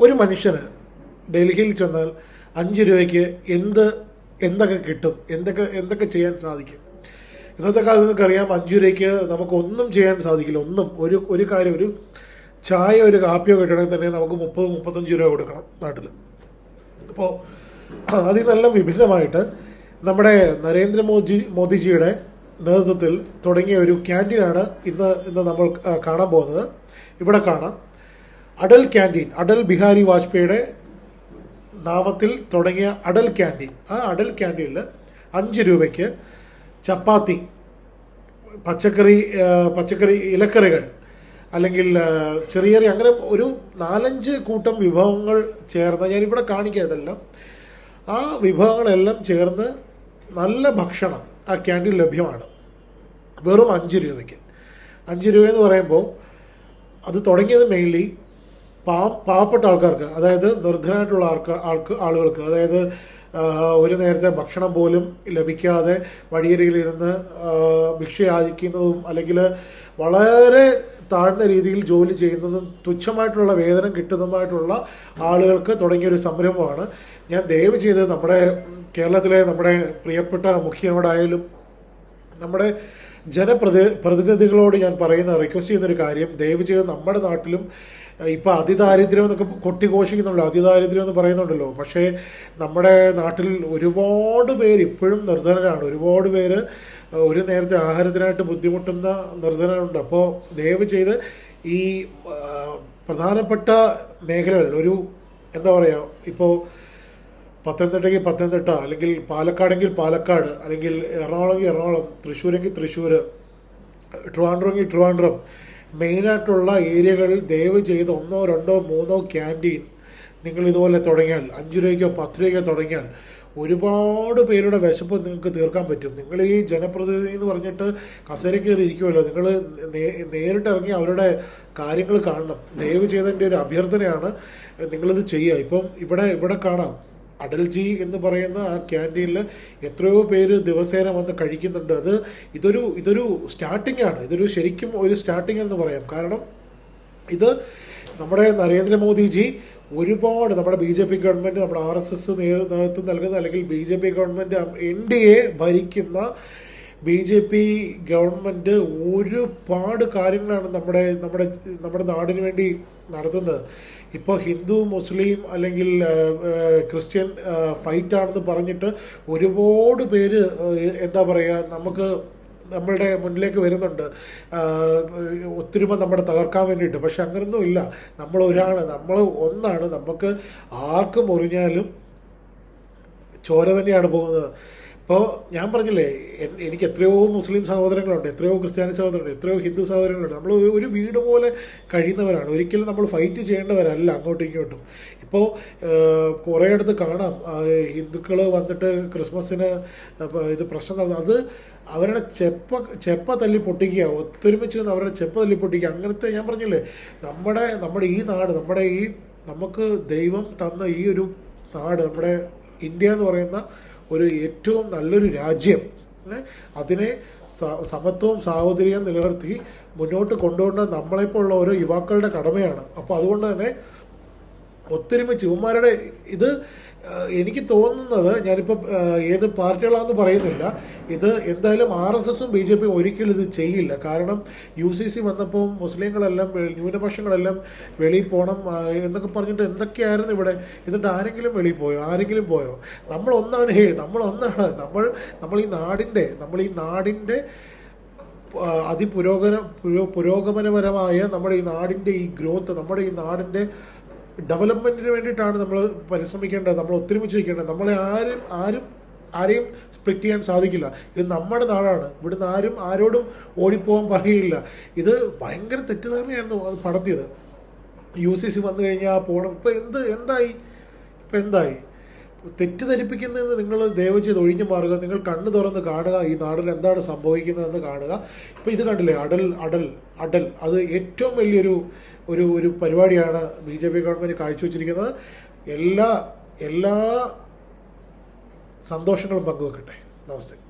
ഒരു മനുഷ്യന് ഡൽഹിയിൽ ചെന്നാൽ അഞ്ച് രൂപയ്ക്ക് എന്ത് എന്തൊക്കെ കിട്ടും എന്തൊക്കെ എന്തൊക്കെ ചെയ്യാൻ സാധിക്കും? ഇന്നത്തെ കാലത്ത് നിങ്ങൾക്കറിയാം അഞ്ച് രൂപയ്ക്ക് നമുക്കൊന്നും ചെയ്യാൻ സാധിക്കില്ല. ഒന്നും. ഒരു ഒരു കാര്യം ഒരു ചായ ഒരു കാപ്പിയോ കിട്ടണമെങ്കിൽ തന്നെ നമുക്ക് മുപ്പത് മുപ്പത്തഞ്ച് രൂപ കൊടുക്കണം നാട്ടിൽ. അപ്പോൾ അതിൽ നിന്നെല്ലാം വിഭിന്നമായിട്ട് നമ്മുടെ നരേന്ദ്രമോദി മോദിജിയുടെ നേതൃത്വത്തിൽ തുടങ്ങിയ ഒരു ക്യാന്റീനാണ് ഇന്ന് ഇന്ന് നമ്മൾ കാണാൻ പോകുന്നത്. ഇവിടെ കാണാം. അടൽ ക്യാന്റീൻ അടൽ ബിഹാരി വാജ്പേയിയുടെ നാമത്തിൽ തുടങ്ങിയ അടൽ ക്യാന്റീൻ. ആ അടൽ ക്യാന്റീനിൽ അഞ്ച് രൂപയ്ക്ക് ചപ്പാത്തി പച്ചക്കറി പച്ചക്കറി ഇലക്കറികൾ അല്ലെങ്കിൽ ചെറിയ ചെറിയ അങ്ങനെ ഒരു നാലഞ്ച് കൂട്ടം വിഭവങ്ങൾ ചേർന്ന് ഞാനിവിടെ കാണിക്കുക ഇതെല്ലാം. ആ വിഭവങ്ങളെല്ലാം ചേർന്ന് നല്ല ഭക്ഷണം ആ ക്യാന്റീൻ ലഭ്യമാണ്. വെറും അഞ്ച് രൂപയ്ക്ക്. അഞ്ച് രൂപ എന്ന് പറയുമ്പോൾ അത് തുടങ്ങിയത് മെയിൻലി പാവപ്പെട്ട ആൾക്കാർക്ക് അതായത് നിർധനായിട്ടുള്ള ആൾക്ക് ആൾക്ക് ആളുകൾക്ക് അതായത് ഒരു നേരത്തെ ഭക്ഷണം പോലും ലഭിക്കാതെ വഴിയരികിലിരുന്ന് ഭിക്ഷയാചിക്കുന്നതും ഭിക്ഷ യാചിക്കുന്നതും അല്ലെങ്കിൽ വളരെ താഴ്ന്ന രീതിയിൽ ജോലി ചെയ്യുന്നതും തുച്ഛമായിട്ടുള്ള വേതനം കിട്ടുന്നതുമായിട്ടുള്ള ആളുകൾക്ക് തുടങ്ങിയ ഒരു സംരംഭമാണ്. ഞാൻ ദയവ് ചെയ്ത് നമ്മുടെ കേരളത്തിലെ നമ്മുടെ പ്രിയപ്പെട്ട മുഖ്യനോടായാലും നമ്മുടെ ജനപ്രതി പ്രതിനിധികളോട് ഞാൻ പറയുന്ന റിക്വസ്റ്റ് ചെയ്യുന്നൊരു കാര്യം ദയവ് ചെയ്ത് നമ്മുടെ നാട്ടിലും ഇപ്പോൾ അതിദാരിദ്ര്യം എന്നൊക്കെ കൊട്ടിഘോഷിക്കുന്നുണ്ടല്ലോ അതിദാരിദ്ര്യം എന്ന് പറയുന്നുണ്ടല്ലോ. പക്ഷേ നമ്മുടെ നാട്ടിൽ ഒരുപാട് പേര് ഇപ്പോഴും നിർധനരാണ്. ഒരുപാട് പേര് ഒരു നേരത്തെ ആഹാരത്തിനായിട്ട് ബുദ്ധിമുട്ടുന്ന നിർധനരുണ്ട്. അപ്പോൾ ദയവ് ചെയ്ത് ഈ പ്രധാനപ്പെട്ട മേഖലകളിൽ ഒരു എന്താ പറയുക ഇപ്പോൾ പത്തനംതിട്ടയ്ക്ക് പത്തനംതിട്ട അല്ലെങ്കിൽ പാലക്കാടെങ്കിൽ പാലക്കാട് അല്ലെങ്കിൽ എറണാകുളമെങ്കിൽ എറണാകുളം തൃശ്ശൂരെങ്കിൽ തൃശ്ശൂർ ട്രിവാൻഡ്രമെങ്കിൽ ട്രിവാൻഡ്രം മെയിനായിട്ടുള്ള ഏരിയകളിൽ ദയവ് ചെയ്ത് ഒന്നോ രണ്ടോ മൂന്നോ ക്യാന്റീൻ നിങ്ങൾ ഇതുപോലെ തുടങ്ങിയാൽ അഞ്ച് രൂപയ്ക്കോ പത്ത് രൂപയ്ക്കോ തുടങ്ങിയാൽ ഒരുപാട് പേരുടെ വിശപ്പ് നിങ്ങൾക്ക് തീർക്കാൻ പറ്റും. നിങ്ങൾ ഈ ജനപ്രതിനിധി എന്ന് പറഞ്ഞിട്ട് കസേര കയറി ഇരിക്കുമല്ലോ നിങ്ങൾ നേരിട്ട് ഇറങ്ങി അവരുടെ കാര്യങ്ങൾ കാണണം. ദയവ് ചെയ്തതിന്റെ ഒരു അഭ്യർത്ഥനയാണ് നിങ്ങളിത് ചെയ്യുക. ഇപ്പം ഇവിടെ ഇവിടെ കാണാം. അടൽജി എന്ന് പറയുന്ന ആ ക്യാന്റീനിൽ എത്രയോ പേര് ദിവസേന വന്ന് കഴിക്കുന്നുണ്ട്. അത് ഇതൊരു ഇതൊരു സ്റ്റാർട്ടിംഗ് ആണ്. ഇതൊരു ശരിക്കും ഒരു സ്റ്റാർട്ടിംഗ് എന്ന് പറയാം. കാരണം ഇത് നമ്മുടെ നരേന്ദ്രമോദിജി ഒരുപാട് നമ്മുടെ ബി ജെ പി ഗവൺമെന്റ് നമ്മുടെ ആർ എസ് എസ് നേതൃത്വം നൽകുന്ന അല്ലെങ്കിൽ B J P government N D A ഭരിക്കുന്ന ബി ജെ പി ഗവൺമെന്റ് ഒരുപാട് കാര്യങ്ങളാണ് നമ്മുടെ നമ്മുടെ നമ്മുടെ നാടിന് വേണ്ടി നടത്തുന്നത്. ഇപ്പോൾ ഹിന്ദു മുസ്ലിം അല്ലെങ്കിൽ ക്രിസ്ത്യൻ ഫൈറ്റാണെന്ന് പറഞ്ഞിട്ട് ഒരുപാട് പേര് എന്താ പറയുക നമുക്ക് നമ്മളുടെ മുന്നിലേക്ക് വരുന്നുണ്ട്. ഒത്തിരിമ നമ്മുടെ തകർക്കാൻ വേണ്ടിയിട്ട്. പക്ഷെ അങ്ങനൊന്നും ഇല്ല. നമ്മൾ ഒരാണ് നമ്മൾ ഒന്നാണ്. നമുക്ക് ആർക്കും മുറിഞ്ഞാലും ചോര തന്നെയാണ് പോകുന്നത്. ഇപ്പോൾ ഞാൻ പറഞ്ഞില്ലേ എനിക്ക് എത്രയോ മുസ്ലിം സഹോദരങ്ങളുണ്ട് എത്രയോ ക്രിസ്ത്യാനി സഹോദരങ്ങളുണ്ട് എത്രയോ ഹിന്ദു സഹോദരങ്ങളുണ്ട്. നമ്മൾ ഒരു വീട് പോലെ കഴിയുന്നവരാണ്. ഒരിക്കലും നമ്മൾ ഫൈറ്റ് ചെയ്യേണ്ടവരല്ല അങ്ങോട്ടും ഇങ്ങോട്ടും. ഇപ്പോൾ കുറേ അടുത്ത് കാണാം ഹിന്ദുക്കൾ വന്നിട്ട് ക്രിസ്മസിന് ഇത് പ്രശ്നം അത് അവരുടെ ചെപ്പ ചെപ്പ തല്ലി പൊട്ടിക്കുക ഒത്തൊരുമിച്ച് അവരുടെ ചെപ്പ തല്ലി പൊട്ടിക്കുക അങ്ങനത്തെ ഞാൻ പറഞ്ഞില്ലേ നമ്മുടെ നമ്മുടെ ഈ നാട് നമ്മുടെ ഈ നമുക്ക് ദൈവം തന്ന ഈ ഒരു നാട് നമ്മുടെ ഇന്ത്യ എന്ന് പറയുന്ന ഒരു ഏറ്റവും നല്ലൊരു രാജ്യം. അതിനെ സമത്വവും സാഹോദര്യവും നിലനിർത്തി മുന്നോട്ട് കൊണ്ടുപോകേണ്ടത് നമ്മളെപ്പോലുള്ള ഓരോ യുവാക്കളുടെ കടമയാണ്. അപ്പോൾ അതുകൊണ്ട് തന്നെ ഒത്തൊരുമിച്ച് ഇവന്മാരുടെ ഇത് എനിക്ക് തോന്നുന്നത് ഞാനിപ്പോൾ ഏത് പാർട്ടികളാണെന്ന് പറയുന്നില്ല. ഇത് എന്തായാലും ആർ എസ് എസും ബി ജെ പിയും ഒരിക്കലും ഇത് ചെയ്യില്ല. കാരണം യു സി സി വന്നപ്പോൾ മുസ്ലിങ്ങളെല്ലാം ന്യൂനപക്ഷങ്ങളെല്ലാം വെളിയിൽ പോകണം എന്നൊക്കെ പറഞ്ഞിട്ട് എന്തൊക്കെയായിരുന്നു ഇവിടെ? എന്നിട്ട് ആരെങ്കിലും വെളിയിൽ പോയോ? ആരെങ്കിലും പോയോ? നമ്മളൊന്നാണ് ഹേ നമ്മളൊന്നാണ്. നമ്മൾ നമ്മൾ ഈ നാടിന്റെ നമ്മൾ ഈ നാടിന്റെ അതിപുരോഗമന പുരോഗമനപരമായ നമ്മുടെ ഈ നാടിന്റെ ഈ ഗ്രോത്ത് നമ്മുടെ ഈ നാടിന്റെ ഡെവലപ്മെന്റിന് വേണ്ടിയിട്ടാണ് നമ്മൾ പരിശ്രമിക്കേണ്ടത് നമ്മൾ ഒത്തൊരുമിച്ച് നിൽക്കേണ്ടത്. നമ്മളെ ആരും ആരും ആരെയും സ്പ്ലിറ്റ് ചെയ്യാൻ സാധിക്കില്ല. ഇത് നമ്മുടെ നാടാണ്. ഇവിടുന്ന് ആരും ആരോടും ഓടിപ്പോകാൻ പറയില്ല ഇത് ഭയങ്കര തെറ്റിദ്ധാരണയായിരുന്നു അത് പടത്തിയത്. യു സി സി വന്നു കഴിഞ്ഞാൽ പോകണം ഇപ്പം എന്ത് എന്തായി? ഇപ്പം എന്തായി? തെറ്റിദ്ധരിപ്പിക്കുന്നതെന്ന് നിങ്ങൾ ദയവ് ചെയ്ത് ഒഴിഞ്ഞു മാറുക. നിങ്ങൾ കണ്ണു തുറന്ന് കാണുക. ഈ നാടിൽ എന്താണ് സംഭവിക്കുന്നതെന്ന് കാണുക. ഇപ്പോൾ ഇത് കണ്ടില്ലേ? അടൽ അടൽ അടൽ. അത് ഏറ്റവും വലിയൊരു ഒരു ഒരു പരിപാടിയാണ് ബി ജെ പി ഗവൺമെന്റ് കാഴ്ചവെച്ചിരിക്കുന്നത്. എല്ലാ എല്ലാ സന്തോഷങ്ങളും പങ്കുവെക്കട്ടെ. നമസ്തേ.